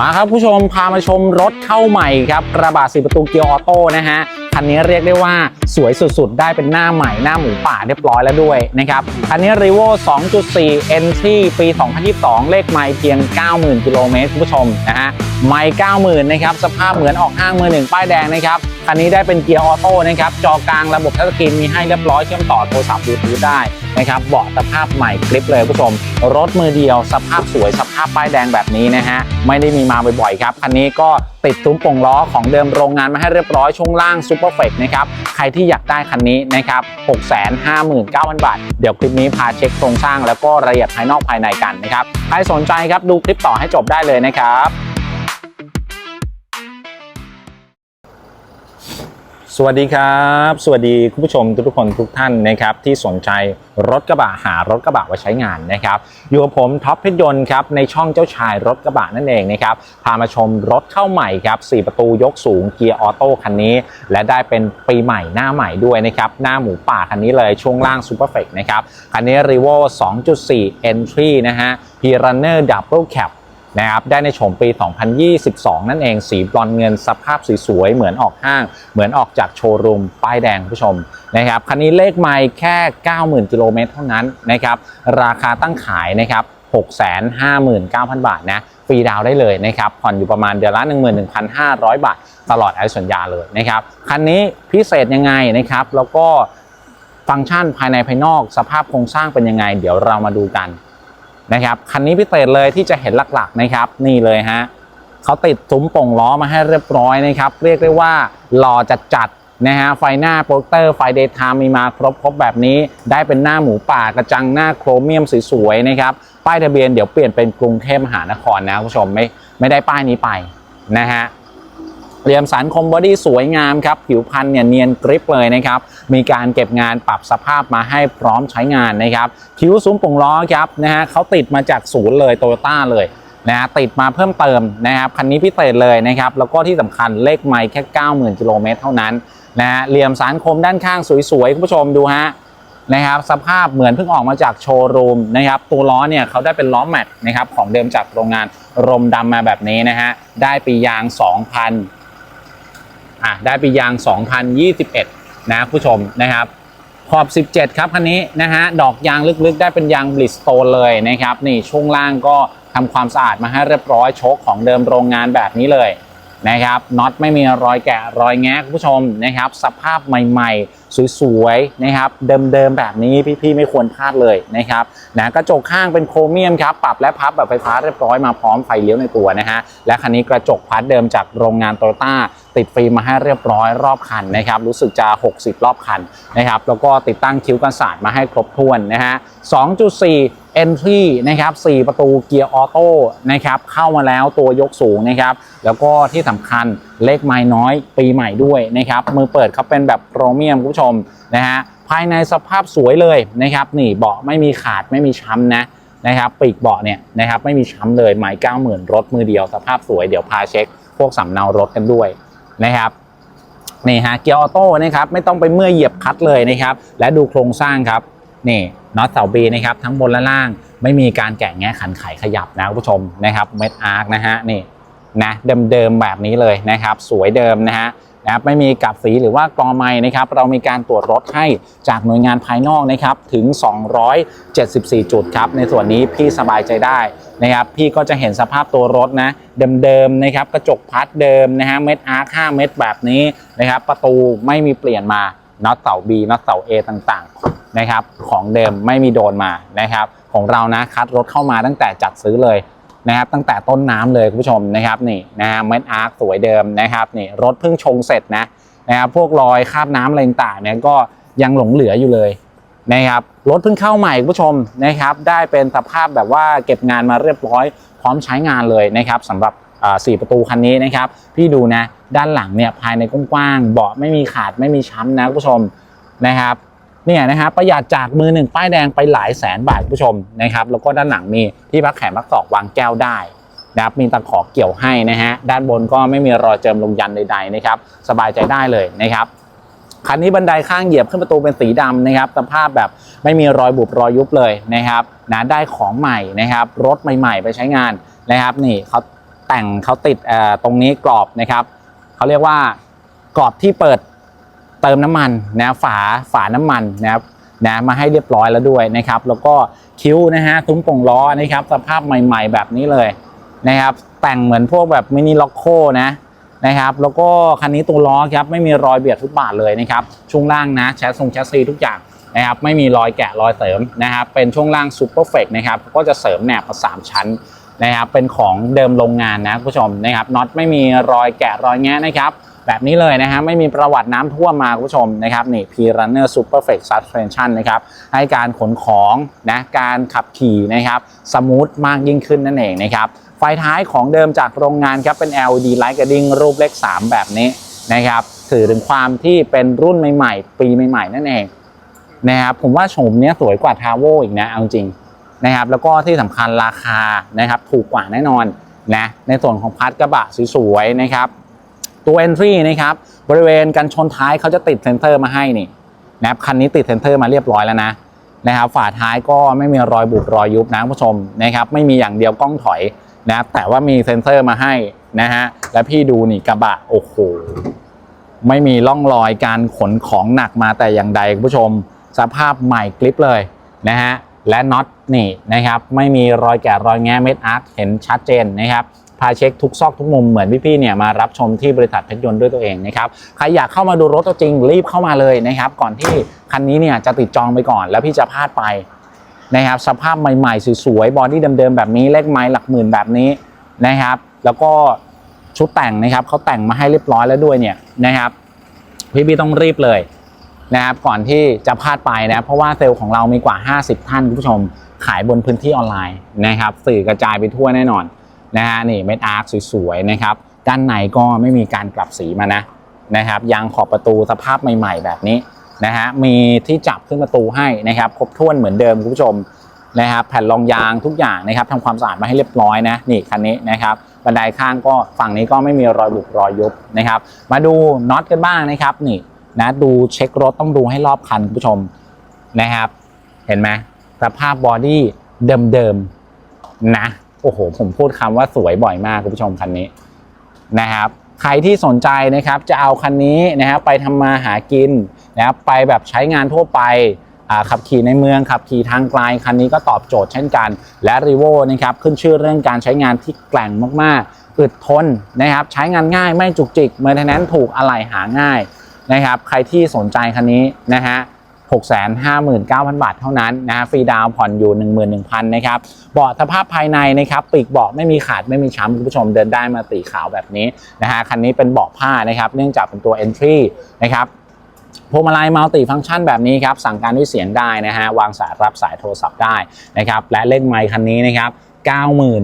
มาครับผู้ชมพามาชมรถเข้าใหม่ครับกระบะสีประตูเกียร์ออโต้นะฮะ คันนี้เรียกได้ว่าสวยสุดๆ ได้เป็นหน้าใหม่หน้าหมูป่าเรียบร้อยแล้วด้วยนะครับคันนี้ r e v o 2.4 Entry ปี 2022 เลขไมล์เพียง 90,000 กิโลเมตรคุณผู้ชมนะฮะไมล์90,000 นะครับ สภาพเหมือนออกห้างมือหนึ่งป้ายแดงนะครับ คันนี้ได้เป็นเกียร์ออโต้นะครับ จอกลางระบบทัชสกรีนมีให้เรียบร้อยเชื่อมต่อโทรศัพท์บลูทูธได้นะครับเบาะสภาพใหม่คลิปเลยคุณผู้ชม รถมือเดียวสภาพสวยสภาพป้ายแดงแบบนี้นะฮะ ไม่ได้มีมาบ่อยๆครับ คันนี้ก็ติดซุ้มป่งล้อของเดิมโรงงานมาให้เรียบร้อยช่วงล่างซูเปอร์เฟกนะครับ ใครที่อยากได้คันนี้นะครับ 659,000 บาท เดี๋ยวคลิปนี้พาเช็คโครงสร้างแล้วก็รายละเอียดภายนอกภายในกันนะครับ ใครสนใจครับดูคลิปต่อให้จบได้เลยนะครับ สวัสดีครับ สวัสดีคุณผู้ชมทุกคนทุกท่านนะครับที่สนใจรถกระบะหารถกระบะไว้ใช้งานนะครับอยู่กับผมท็อปเพชรยนต์ครับในช่องเจ้าชายรถกระบะนั่นเองนะครับพามาชมรถเข้าใหม่ครับ4ประตูยกสูงเกียร์ออโต้คันนี้ และได้เป็นปีใหม่หน้าใหม่ด้วยนะครับหน้าหมูป่าคันนี้เลยช่วงล่างซูเปอร์เฟกนะครับคันนี้ r e v o 2.4 Entry นะฮะ p r u n n e r Double Cab นะครับได้ในโฉมปี 2022 นั่นเองสีบรอนเงินสภาพสวยๆเหมือนออกห้าง เหมือนออกจากโชว์รูมป้ายแดงคุณผู้ชมนะครับคันนี้เลขไม่แค่ 90,000 กิโลเมตรเท่านั้นนะครับราคาตั้งขายนะครับ659,000 บาทนะฟรีดาวได้เลยนะครับผ่อนอยู่ประมาณเดือนละ 11,500 บาท ตลอดอายุสัญญาเลยนะครับคันนี้พิเศษยังไงนะครับแล้วก็ฟังก์ชันภายในภายนอกสภาพโครงสร้างเป็นยังไง เดี๋ยวเรามาดูกัน นะครับคันนี้พิเศษเลยที่จะเห็นหลักๆนะครับ นี่เลยฮะเขาติดซุ้มป่งล้อมาให้เรียบร้อยนะครับ เรียกได้ว่าหล่อจัดๆนะฮะไฟหน้าโปรเตอร์ไฟเดย์ไทม์มีมาครบครบแบบนี้ ได้เป็นหน้าหมูป่ากระจังหน้าโครเมียมสวยๆนะครับป้ายทะเบียนเดี๋ยวเปลี่ยนเป็นกรุงเทพมหานครนะคุณผู้ชมไม่ไม่ได้ป้ายนี้ไปนะฮะ เหลี่ยมสันคมบอดี้สวยงามครับ ผิวพันเนี่ยเนียนกริปเลยนะครับ มีการเก็บงานปรับสภาพมาให้พร้อมใช้งานนะครับ คิ้วซุ้มโป่งล้อครับนะฮะเขาติดมาจากศูนย์เลยโตโยต้าเลยนะฮะติดมาเพิ่มเติมนะครับคันนี้พิเศษเลยนะครับ แล้วก็ที่สำคัญเลขไมล์แค่ 90,000กิโลเมตรเท่านั้นนะฮะเหลี่ยมสันคมด้านข้างสวยๆ คุณผู้ชมดูฮะนะครับสภาพเหมือนเพิ่งออกมาจากโชว์รูมนะครับตัวล้อเนี่ยเขาได้เป็นล้อแมตต์นะครับของเดิมจากโรงงานรมดำมาแบบนี้นะฮะได้ปียาง 2000 อะได้ปียาง 2021 นะผู้ชมนะครับ ขอบ 17 ครับคันนี้นะฮะดอกยางลึกๆ ได้เป็นยางบลิสโตนเลยนะครับ นี่ช่วงล่างก็ทำความสะอาดมาให้เรียบร้อยโชคของเดิมโรงงานแบบนี้เลย นะครับน็อตไม่มีรอยแกะรอยแงะคุณผู้ชมนะครับ สภาพใหม่ ๆ สวยๆนะครับเดิมๆแบบนี้พี่ๆไม่ควรพลาดเลยนะครับนะกระจกข้างเป็นโครเมียมครับปรับและพับแบบไฟฟ้าเรียบร้อยมาพร้อมไฟเลี้ยวในตัวนะฮะและคันนี้กระจกพัดเดิมจากโรงงานโตโยต้าติดฟิล์มมาให้เรียบร้อยรอบคันนะครับรู้สึกจะ 60 รอบคันนะครับแล้วก็ติดตั้งคิ้วกันศาสตร์มาให้ครบถ้วนนะฮะ2.4 Entry นะครับ4ประตูเกียร์ออโต้นะครับเข้ามาแล้วตัวยกสูงนะครับแล้วก็ที่สำคัญเลขไม้น้อยปีใหม่ด้วยนะครับมือเปิดเขาเป็นแบบโครเมียมคุณผู้ชมนะฮะภายในสภาพสวยเลยนะครับนี่เบาะไม่มีขาดไม่มีช้ำนะนะครับปีกเบาะเนี่ยนะครับไม่มีช้ำเลยหมาย90,000 รถมือเดียว สภาพสวยเดี๋ยวพาเช็ค พวกสำเนารถกันด้วยนะครับนี่ฮะเกียร์ออโต้นะครับไม่ต้องไปเมื่อเหยียบคัดเลยนะครับและดูโครงสร้างครับนี่ น็อตเสาบีนะครับทั้งบนและล่างไม่มีการแกะแงะขันไขขยับนะคุณผู้ชมนะครับเม็ดอาร์คนะฮะนี่นะเดิมๆแบบนี้เลยนะครับ สวยเดิมนะฮะนะครับไม่มีกับสีหรือว่ากรอไม้นะครับ เรามีการตรวจรถให้จากหน่วยงานภายนอกนะครับถึง 274 จุดครับ ในส่วนนี้พี่สบายใจได้นะครับ พี่ก็จะเห็นสภาพตัวรถนะเดิมๆนะครับกระจกพัดเดิมนะฮะเม็ดอาร์ค5เม็ดแบบนี้นะครับ ประตูไม่มีเปลี่ยนมาน็อตเสา B น็อตเสา A ต่างๆ นะครับของเดิมไม่มีโดนมานะครับของเรานะคัดรถเข้ามาตั้งแต่จัดซื้อเลยนะครับตั้งแต่ต้นน้ำเลยคุณผู้ชมนะครับนี่นะฮะเม็ดอาร์คสวยเดิมนะครับนี่รถเพิ่งชงเสร็จนะนะครับพวกรอยคราบน้ำอะไรต่างเนี่ยก็ยังหลงเหลืออยู่เลยนะครับรถเพิ่งเข้าใหม่คุณผู้ชมนะครับได้เป็นสภาพแบบว่าเก็บงานมาเรียบร้อย พร้อมใช้งานเลยนะครับสำหรับสี่ประตูคันนี้นะครับพี่ดูนะด้านหลังเนี่ยภายในกว้างๆเบาะไม่มีขาดไม่มีช้ำนะคุณผู้ชมนะครับ เนี่ยนะครับประหยัดจากมือหนึ่งป้ายแดงไปหลายแสนบาทคุณผู้ชมนะครับแล้วก็ด้านหลังมีที่พักแขนพักศอกวางแก้วได้นะครับมีตะขอเกี่ยวให้นะฮะด้านบนก็ไม่มีรอยเจิมลงยันใดๆนะครับสบายใจได้เลยนะครับคันนี้บันไดข้างเหยียบขึ้นประตูเป็นสีดำนะครับสภาพแบบไม่มีรอยบุบรอยยุบเลยนะครับนะได้ของใหม่นะครับรถใหม่ๆ ไปใช้งานนะครับ นี่เขาแต่งเขาติดเอ่อตรงนี้กรอบนะครับเขาเรียกว่ากรอบที่เปิด เติมน้ำมันนะฝาฝาน้ำมันนะครับนะมาให้เรียบร้อยแล้วด้วยนะครับ แล้วก็คิ้วนะฮะซุ้มป่งล้อนะครับ สภาพใหม่ ๆ แบบนี้เลยนะครับ แต่งเหมือนพวกแบบมินิล็อกโคนะนะครับ แล้วก็คันนี้ตัวล้อครับไม่มีรอยเบียดฟุตบาทเลยนะครับ ช่วงล่างนะแชสซงแชสซีทุกอย่างนะครับ ไม่มีรอยแกะรอยเสริมนะครับ เป็นช่วงล่างซูเปอร์เฟกนะครับ ก็จะเสริมแหนบมาสามชั้นนะครับ เป็นของเดิมโรงงานนะคุณผู้ชมนะครับน็อตไม่มีรอยแกะรอยแงะนะครับ แบบนี้เลยนะฮะไม่มีประวัติน้ำท่วมมาคุณผู้ชมนะครับนี่ P Runner Super Flex Suspension นะครับให้การขนของนะการขับขี่นะครับสมูทมากยิ่งขึ้นนั่นเองนะครับไฟท้ายของเดิมจากโรงงานครับเป็น LED Light Guiding รูปเลข 3 แบบนี้นะครับถือถึงความที่เป็นรุ่นใหม่ๆ ปีใหม่ๆ นั่นเองนะครับผมว่าโฉมเนี้ยสวยกว่าทาโวอีกนะเอาจริงนะครับแล้วก็ที่สำคัญราคานะครับถูกกว่าแน่นอนนะในส่วนของพาร์ทกระบะสวยๆนะครับ ตัว Entry นะครับบริเวณกันชนท้ายเขาจะติดเซ็นเซอร์มาให้นี่นะครับคันนี้ติดเซ็นเซอร์มาเรียบร้อยแล้วนะนะครับฝาท้ายก็ไม่มีรอยบุบรอยยุบนะผู้ชมนะครับไม่มีอย่างเดียวกล้องถอยนะแต่ว่ามีเซ็นเซอร์มาให้นะฮะแล้วพี่ดูนี่กระบะโอ้โหไม่มีร่องรอยการขนของหนักมาแต่อย่างใดผู้ชม สภาพใหม่กลิปเลยนะฮะและน็อตนี่นะครับไม่มีรอยแกะรอยแง้เม็ดอาร์ตเห็นชัดเจนนะครับ พาเช็คทุกซอกทุกมุมเหมือนพี่ๆเนี่ยมารับชมที่บริษัทเพชรยนต์ด้วยตัวเองนะครับใครอยากเข้ามาดูรถตัวจริงรีบเข้ามาเลยนะครับก่อนที่คันนี้เนี่ยจะติดจองไปก่อน แล้วพี่จะพลาดไปนะครับสภาพใหม่ๆสวยๆบอดี้เดิมๆแบบนี้เลขไม้หลักหมื่นแบบนี้นะครับ แล้วก็ชุดแต่งนะครับเขาแต่งมาให้เรียบร้อยแล้วด้วยเนี่ยนะครับพี่ๆต้องรีบเลยนะครับก่อนที่จะพลาดไปนะเพราะว่าเซลล์ของเรามีกว่า 50 ท่านคุณผู้ชมขายบนพื้นที่ออนไลน์นะครับ สื่อกระจายไปทั่วแน่นอน นะฮะนี่เม็ดอาร์คสวยๆนะครับด้านในก็ไม่มีการกลับสีมานะนะครับยางขอบประตูสภาพใหม่ ๆ แบบนี้นะฮะมีที่จับขึ้นประตูให้นะครับครบถ้วนเหมือนเดิมคุณผู้ชมนะครับแผ่นรองยางทุกอย่างนะครับทำความสะอาดมาให้เรียบร้อยนะนี่คันนี้นะครับบันไดข้างก็ฝั่งนี้ก็ไม่มีรอยบุบรอยยุบนะครับ มาดูน็อตกันบ้างนะครับนี่นะดูเช็ครถต้องดูให้รอบคันคุณผู้ชมนะครับ เห็นไหมสภาพบอดี้เดิมๆนะ โอ้โห ผมพูดคำว่าสวยบ่อยมากคุณผู้ชมคันนี้นะครับ ใครที่สนใจนะครับจะเอาคันนี้นะครับไปทำมาหากินนะครับไปแบบใช้งานทั่วไปขับขี่ในเมืองขับขี่ทางไกลคันนี้ก็ตอบโจทย์เช่นกัน และรีโวนะครับขึ้นชื่อเรื่องการใช้งานที่แกร่งมากๆอึดทนนะครับ ใช้งานง่ายไม่จุกจิกเมื่อนั้นถูกอะไหล่หาง่ายนะครับ ใครที่สนใจคันนี้นะฮะ 659,000 บาทเท่านั้นนะฮะฟรีดาวผ่อนอยู่ 11,000นะครับเบาะสภาพภายในนะครับปีกเบาะไม่มีขาดไม่มีช้ำคุณผู้ชมเดินได้มาตีขาวแบบนี้นะฮะคันนี้เป็นเบาะผ้านะครับเนื่องจากเป็นตัว Entry นะครับพวงมาลัยมัลติฟังก์ชันแบบนี้ครับสั่งการด้วยเสียงได้นะฮะวางสายรับสายโทรศัพท์ได้นะครับและเลขไมค์คันนี้นะครับ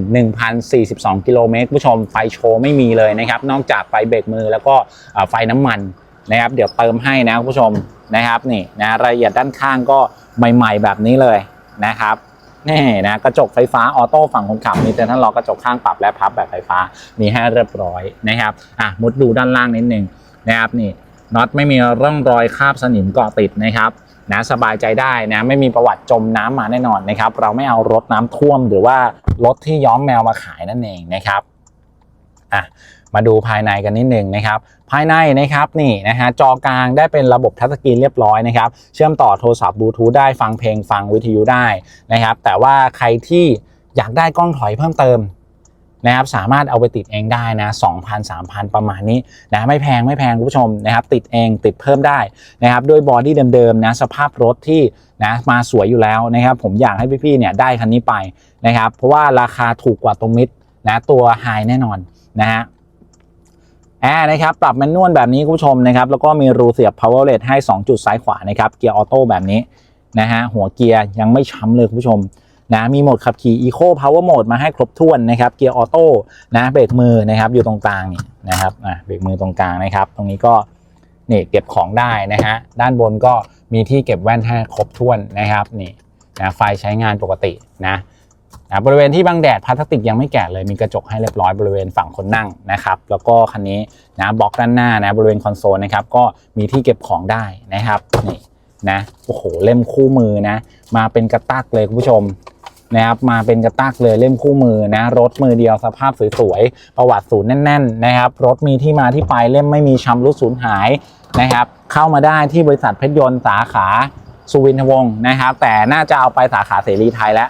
91,042 กิโลเมตรผู้ชมไฟโชว์ไม่มีเลยนะครับ นอกจากไฟเบรกมือแล้วก็ไฟน้ำมัน นะครับ เดี๋ยวเติมให้นะคุณผู้ชมนะครับนี่นะรายละเอียดด้านข้างก็ใหม่ ๆ แบบนี้เลยนะครับนี่นะกระจกไฟฟ้าออโต้ฝั่งคนขับมีเซ็นทรัลล็อกกระจกข้างปรับและพับแบบไฟฟ้ามีให้เรียบร้อยนะครับอะมุดดูด้านล่างนิดนึงนะครับนี่น็อตไม่มีร่องรอยคราบสนิมเกาะติดนะครับนะสบายใจได้นะไม่มีประวัติจมน้ำมาแน่นอนนะครับ เราไม่เอารถน้ำท่วมหรือว่ารถที่ย้อมแมวมาขายนั่นเองนะครับอะ มาดูภายในกันนิดหนึ่งนะครับ ภายในนะครับนี่นะฮะจอกลางได้เป็นระบบทัชสกรีนเรียบร้อยนะครับ เชื่อมต่อโทรศัพท์บลูทูธได้ฟังเพลงฟังวิทยุได้นะครับ แต่ว่าใครที่อยากได้กล้องถอยเพิ่มเติมนะครับสามารถเอาไปติดเองได้นะ2,000 3,000 ประมาณนี้นะไม่แพงไม่แพงคุณผู้ชมนะครับติดเองติดเพิ่มได้นะครับด้วยบอดี้เดิมๆนะสภาพรถที่นะมาสวยอยู่แล้วนะครับผมอยากให้พี่ๆเนี่ยได้คันนี้ไปนะครับเพราะว่าราคาถูกกว่าตรงมิดนะตัวไฮแน่นอนนะฮะ อร์นะครับปรับแมนนวลแบบนี้คุณผู้ชมนะครับแล้วก็มีรูเสียบ power outlet ให้ 2 จุดซ้ายขวานะครับเกียร์ออโต้แบบนี้นะฮะหัวเกียร์ยังไม่ช้ำเลยคุณผู้ชมนะมีโหมดขับขี่ Eco Power Mode มาให้ครบถ้วนนะครับเกียร์ออโต้นะเบรกมือนะครับอยู่ตรงกลางนี่นะครับอะเบรกมือตรงกลางนะครับ ตรงนี้ก็นี่เก็บของได้นะฮะด้านบนก็มีที่เก็บแว่นให้ครบถ้วนนะครับนี่นะไฟใช้งานปกตินะ นะบริเวณที่บังแดดพลาสติกยังไม่แกะเลยมีกระจกให้เรียบร้อยบริเวณฝั่งคนนั่งนะครับแล้วก็คันนี้นะบล็อกด้านหน้านะบริเวณคอนโซลนะครับก็มีที่เก็บของได้นะครับนี่นะโอ้โหเล่มคู่มือนะมาเป็นกระตักเลยคุณผู้ชมนะครับมาเป็นกระตักเลยเล่มคู่มือนะรถมือเดียวสภาพสวยๆประวัติศูนย์แน่น ๆ นะครับ รถมีที่มาที่ไปเล่มไม่มีชำรุดสูญหายนะครับเข้ามาได้ที่บริษัทเพชรยนต์สาขาสุวินทวงศ์นะครับแต่น่าจะเอาไปสาขาเสรีไทยแล้ว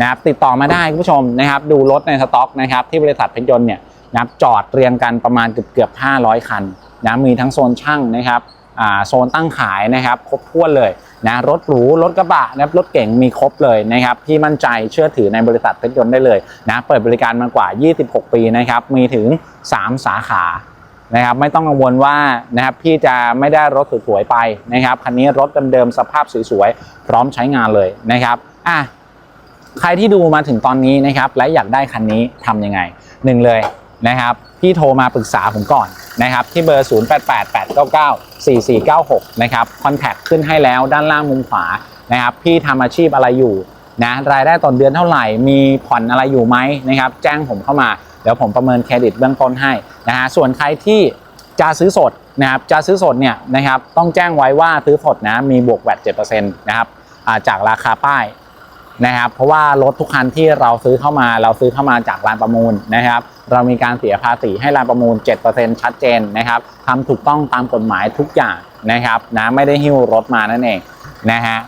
นะครับติดต่อมาได้คุณผู้ชมนะครับ ดูรถในสต็อกนะครับที่บริษัทเพชรยนต์เนี่ยนะครับจอดเรียงกันประมาณเกือบเกือบ500 คันนะมีทั้งโซนช่างนะครับอ่าโซนตั้งขายนะครับครบถ้วนเลยนะรถหรูรถกระบะนะครับรถเก๋งมีครบเลยนะครับพี่มั่นใจเชื่อถือในบริษัทเพชรยนต์ได้เลยนะเปิดบริการมากว่า 26 ปีนะครับมีถึง 3 สาขานะครับไม่ต้องกังวลว่านะครับพี่จะไม่ได้รถสวยๆไปนะครับคันนี้รถเดิมๆสภาพสวยๆพร้อมใช้งานเลยนะครับอะ ใครที่ดูมาถึงตอนนี้นะครับและอยากได้คันนี้ทำยังไงหนึ่งเลยนะครับพี่โทรมาปรึกษาผมก่อนนะครับที่เบอร์ 0888994496 นะครับคอนแทคขึ้นให้แล้วด้านล่างมุมขวานะครับพี่ทำอาชีพอะไรอยู่นะรายได้ต่อเดือนเท่าไหร่ มีผ่อนอะไรอยู่ไหมนะครับแจ้งผมเข้ามา เดี๋ยวผมประเมินเครดิตเบื้องต้นให้นะฮะส่วนใครที่จะซื้อสดนะครับจะซื้อสดเนี่ยนะครับต้องแจ้งไว้ว่าซื้อสดนะมีบวกแวด7%นะครับจากราคาป้าย นะครับ เพราะว่ารถทุกคันที่เราซื้อเข้ามาเราซื้อเข้ามาจากร้านประมูลนะครับ เรามีการเสียภาษีให้ร้านประมูล 7%ชัดเจนนะครับทำถูกต้องตามกฎหมายทุกอย่างนะครับนะไม่ได้หิ้วรถมานั่นเองนะฮะ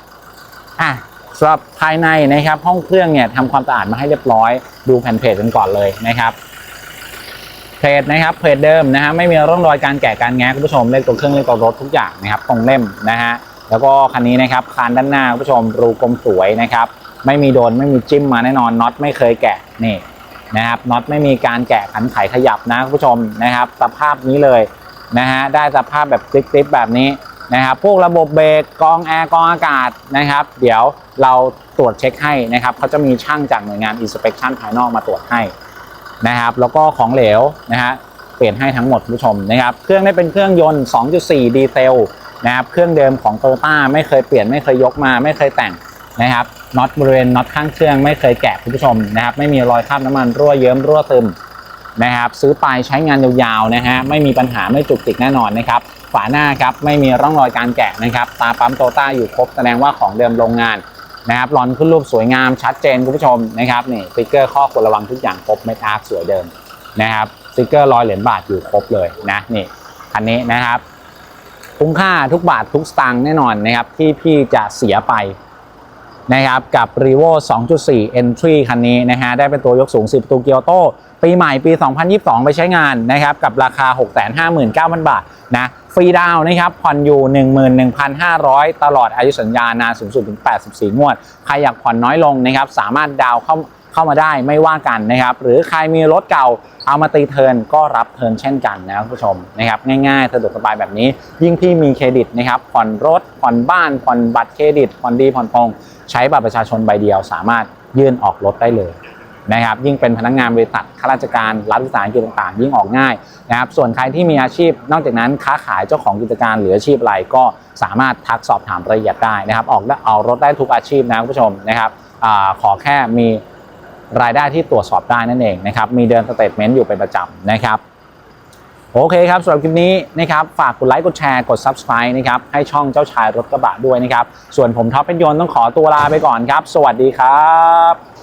อะสำหรับภายในนะครับห้องเครื่องเนี่ยทำความสะอาดมาให้เรียบร้อย ดูแผ่นเพจกันก่อนเลยนะครับเพจนะครับเพจเดิมนะฮะไม่มีร่องรอยการแกะการแงะคุณผู้ชมเลขตัวเครื่องเลขตัวรถทุกอย่างนะครับตรงเล่มนะฮะแล้วก็คันนี้นะครับคานด้านหน้าคุณผู้ชมรูกลมสวยนะครับ ไม่มีโดนไม่มีจิ้มมาแน่นอนน็อตไม่เคยแกะนี่นะครับน็อตไม่มีการแกะขันไขขยับนะคุณผู้ชมนะครับ สภาพนี้เลยนะฮะได้สภาพแบบกริบๆแบบนี้นะครับพวกระบบเบรกกองแอร์กองอากาศนะครับ เดี๋ยวเราตรวจเช็คให้นะครับเขาจะมีช่างจากหน่วยงาน inspection ภายนอกมาตรวจให้นะครับ แล้วก็ของเหลวนะฮะเปลี่ยนให้ทั้งหมดผู้ชมนะครับ เครื่องได้เป็นเครื่องยนต์ 2.4 ดีเซลนะครับ เครื่องเดิมของโตโยต้าไม่เคยเปลี่ยนไม่เคยยกมาไม่เคยแต่งนะครับ น็อตบริเวณน็อตข้างเครื่องไม่เคยแกะคุณผู้ชมนะครับ ไม่มีรอยคราบน้ำมันรั่วเยิ้มรั่วซึมนะครับซื้อไปใช้งานยาวๆนะฮะไม่มีปัญหาไม่จุกจิกแน่นอนนะครับฝาหน้าครับไม่มีร่องรอยการแกะนะครับตาปั๊มโตต้าอยู่ครบแสดงว่าของเดิมโรงงานนะครับรอนขึ้นรูปสวยงามชัดเจนคุณผู้ชมนะครับนี่สติกเกอร์ข้อควรระวังทุกอย่างครบเมทอาร์สวยเดิมนะครับสติกเกอร์รอยเหรียญบาทอยู่ครบเลยนะนี่คันนี้นะครับคุ้มค่าทุกบาททุกสตางค์แน่นอนนะครับที่พี่จะเสียไป นะครับกับ r e v o 2.4 Entry คันนี้นะฮะได้เป็นตัวยกสูง 10 ประตูเกียวโตปีใหม่ปี 2022 ไปใช้งานนะครับกับราคา 659,000 บาทนะฟรีดาวน์นะครับผ่อนอยู่ 11,500 ตลอดอายุสัญญานานสูงสุดถึง 84 งวด ใครอยากผ่อนน้อยลงนะครับสามารถดาวน์เข้าเข้ามาได้ไม่ว่ากันนะครับหรือใครมีรถเก่าเอามาตีเทิร์นก็รับเทิร์นเช่นกันนะคุณผู้ชมนะครับง่ายๆสะดวกสบายแบบนี้ ยิ่งพี่มีเครดิตนะครับผ่อนรถผ่อนบ้านผ่อนบัตรเครดิตผ่อนดีผ่อนตรง ใช้บัตรประชาชนใบเดียว สามารถยื่นออกรถได้เลยนะครับ ยิ่งเป็นพนักงานบริษัทข้าราชการรัฐวิสาหกิจต่างๆ ยิ่งออกง่ายนะครับ ส่วนใครที่มีอาชีพ นอกจากนั้นค้าขายเจ้าของกิจการหรืออาชีพอะไรก็สามารถทักสอบถามรายละเอียดได้นะครับ ออกได้ออกรถได้ทุกอาชีพนะคุณผู้ชมนะครับอขอแค่มีรายได้ที่ตรวจสอบได้นั่นเองนะครับ มีเดินสเตทเมนต์อยู่เป็นประจำนะครับ โอเคครับสำหรับคลิปนี้นะครับฝากกดไลค์กดแชร์กด Subscribe นะครับให้ช่องเจ้าชายรถกระบะด้วยนะครับ ส่วนผมท็อปเป็นยนต์ต้องขอตัวลาไปก่อนครับ สวัสดีครับ